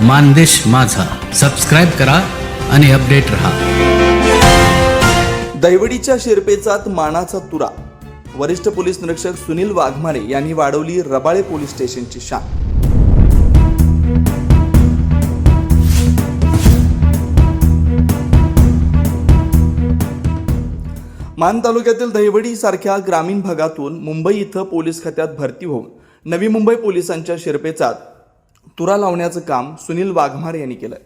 मानदेश माझा. सबस्क्राईब करा आणि अपडेट रहा. दैवडीच्या शिरपेचात मानाचा तुरा. वरिष्ठ पोलीस निरीक्षक सुनील वाघमारे यांनी वाढवली रबाळे पोलीस स्टेशनची शान. मान तालुक्यातील दहिवडी सारख्या ग्रामीण भागातून मुंबई इथं पोलीस खात्यात भरती होऊन नवी मुंबई पोलिसांच्या शिरपेचात तुरा लावण्याचं काम सुनील वाघमारे यांनी केलं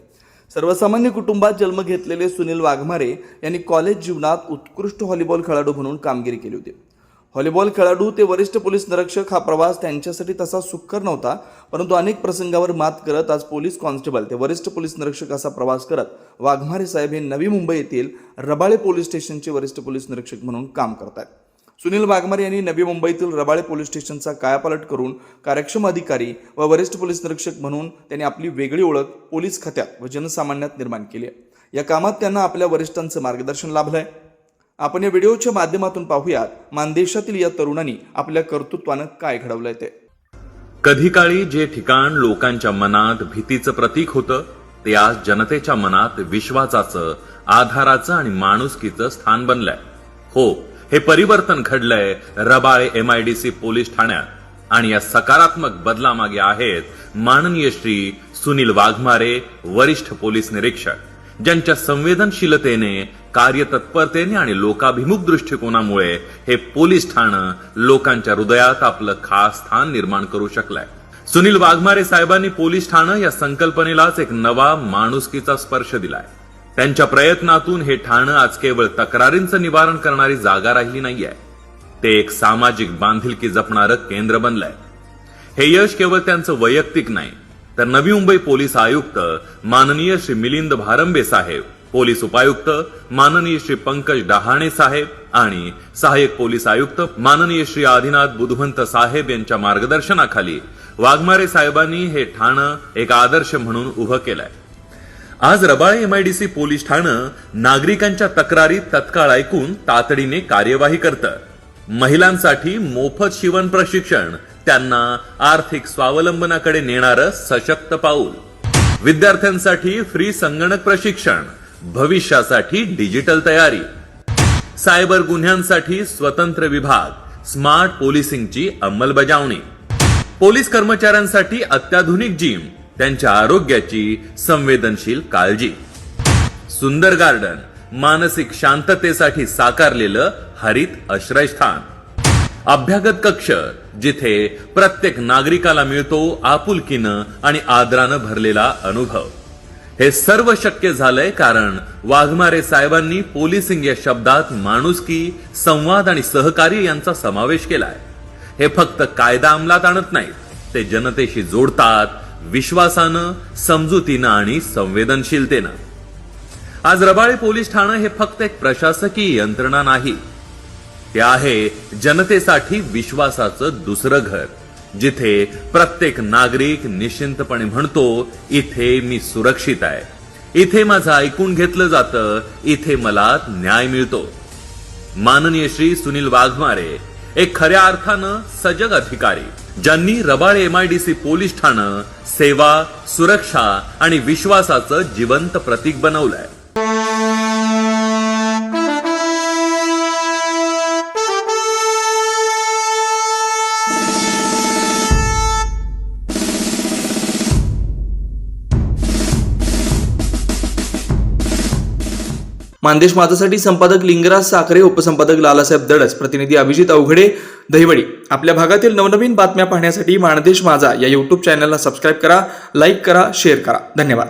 सर्वसामान्य कुटुंबात जन्म घेतलेले सुनील वाघमारे यांनी कॉलेज जीवनात उत्कृष्ट व्हॉलीबॉल खेळाडू म्हणून कामगिरी केली होती. व्हॉलीबॉल खेळाडू ते वरिष्ठ पोलीस निरीक्षक हा प्रवास त्यांच्यासाठी तसा सुखकर नव्हता परंतु अनेक प्रसंगावर मात करत आज पोलीस कॉन्स्टेबल ते वरिष्ठ पोलीस निरीक्षक असा प्रवास करत वाघमारे साहेब हे नवी मुंबई येथील रबाळे पोलीस स्टेशनचे वरिष्ठ पोलीस निरीक्षक म्हणून काम करतात सुनील वाघमारे यांनी नवी मुंबईतील रबाळे पोलीस स्टेशनचा कायापालट करून कार्यक्षम अधिकारी व वरिष्ठ पोलीस निरीक्षक म्हणून त्यांनी आपली वेगळी ओळख पोलीस खात्यात व जनसामान्यात निर्माण केली आहे. या कामात त्यांना आपल्या वरिष्ठांचं मार्गदर्शन लाभलं आहे आपण या व्हिडिओच्या माध्यमातून पाहूयात मानदेशातील या तरुणांनी आपल्या कर्तृत्वानं काय घडवलंय ते. कधी काळी जे ठिकाण लोकांच्या मनात भीतीचं प्रतीक होतं ते आज जनतेच्या मनात विश्वासाचं आधाराचं आणि माणुसकीचं स्थान बनलंय. हो हे परिवर्तन घडलंय. रबाळे एमआयडीसी पोलीस ठाण्यात. आणि या सकारात्मक बदलामागे आहेत माननीय श्री सुनील वाघमारे वरिष्ठ पोलीस निरीक्षक ज्यांच्या संवेदनशीलतेने कार्यतत्परतेने आणि लोकाभिमुख दृष्टिकोनामुळे हे पोलीस ठाणं लोकांच्या हृदयात आपलं खास स्थान निर्माण करू शकलंय. सुनील वाघमारे साहेबांनी पोलीस ठाणं या संकल्पनेलाच एक नवा माणुसकीचा स्पर्श दिलाय. त्यांच्या प्रयत्नातून हे ठाणं आज केवळ तक्रारींचं निवारण करणारी जागा राहिली नाहीये. ते एक सामाजिक बांधिलकी जपणारं केंद्र बनलंय. हे यश केवळ त्यांचं वैयक्तिक नाही तर नवी मुंबई पोलीस आयुक्त माननीय श्री मिलिंद भारंबे साहेब पोलीस उपायुक्त माननीय श्री पंकज डहाणे साहेब आणि सहाय्यक पोलीस आयुक्त माननीय श्री आदिनाथ बुधवंत साहेब यांच्या मार्गदर्शनाखाली वाघमारे साहेबांनी हे ठाणं एक आदर्श म्हणून उभं केलंय. आज रबाळे एमआयडीसी पोलीस ठाणं नागरिकांच्या तक्रारी तत्काळ ऐकून तातडीने कार्यवाही करतं. महिलांसाठी मोफत शिवण प्रशिक्षण त्यांना आर्थिक स्वावलंबनाकडे नेणारं सशक्त पाऊल. विद्यार्थ्यांसाठी फ्री संगणक प्रशिक्षण भविष्यासाठी डिजिटल तयारी. सायबर गुन्ह्यांसाठी स्वतंत्र विभाग स्मार्ट पोलिसिंगची अंमलबजावणी. पोलीस कर्मचाऱ्यांसाठी अत्याधुनिक जिम त्यांच्या आरोग्याची संवेदनशील काळजी. सुंदर गार्डन मानसिक शांततेसाठी साकारलेलं हरित आश्रयस्थान. अभ्यागत कक्ष जिथे प्रत्येक नागरिकाला मिळतो आपुलकीनं आणि आदरानं भरलेला अनुभव. हे सर्व शक्य झालंय कारण वाघमारे साहेबांनी पोलिसिंग या शब्दात माणुसकी संवाद आणि सहकार्य यांचा समावेश केलाय. हे फक्त कायदा अंमलात आणत नाहीत ते जनतेशी जोडतात विश्वासानं समजुतीनं आणि संवेदनशीलतेनं. आज रबाळे पोलीस ठाणं हे फक्त एक प्रशासकीय यंत्रणा नाही. ते आहे जनतेसाठी विश्वासाचं दुसरं घर जिथे प्रत्येक नागरिक निश्चिंतपणे म्हणतो इथे मी सुरक्षित आहे. इथे माझं ऐकून घेतलं जातं इथे मला न्याय मिळतो. माननीय श्री सुनील वाघमारे एक खऱ्या अर्थानं सजग अधिकारी ज्यांनी रबाळ एमआयडीसी पोलीस ठाणं सेवा सुरक्षा आणि विश्वासाचं जिवंत प्रतीक बनवलंय. मानदेश माझासाठी संपादक लिंगराज साखरे उपसंपादक लालासाहेब दडस प्रतिनिधी अभिजित अवघडे दहिवडी. आपल्या भागातील नवनवीन बातम्या पाहण्यासाठी मानदेश माझा या युट्यूब चॅनलला सबस्क्राईब करा लाईक करा शेअर करा. धन्यवाद.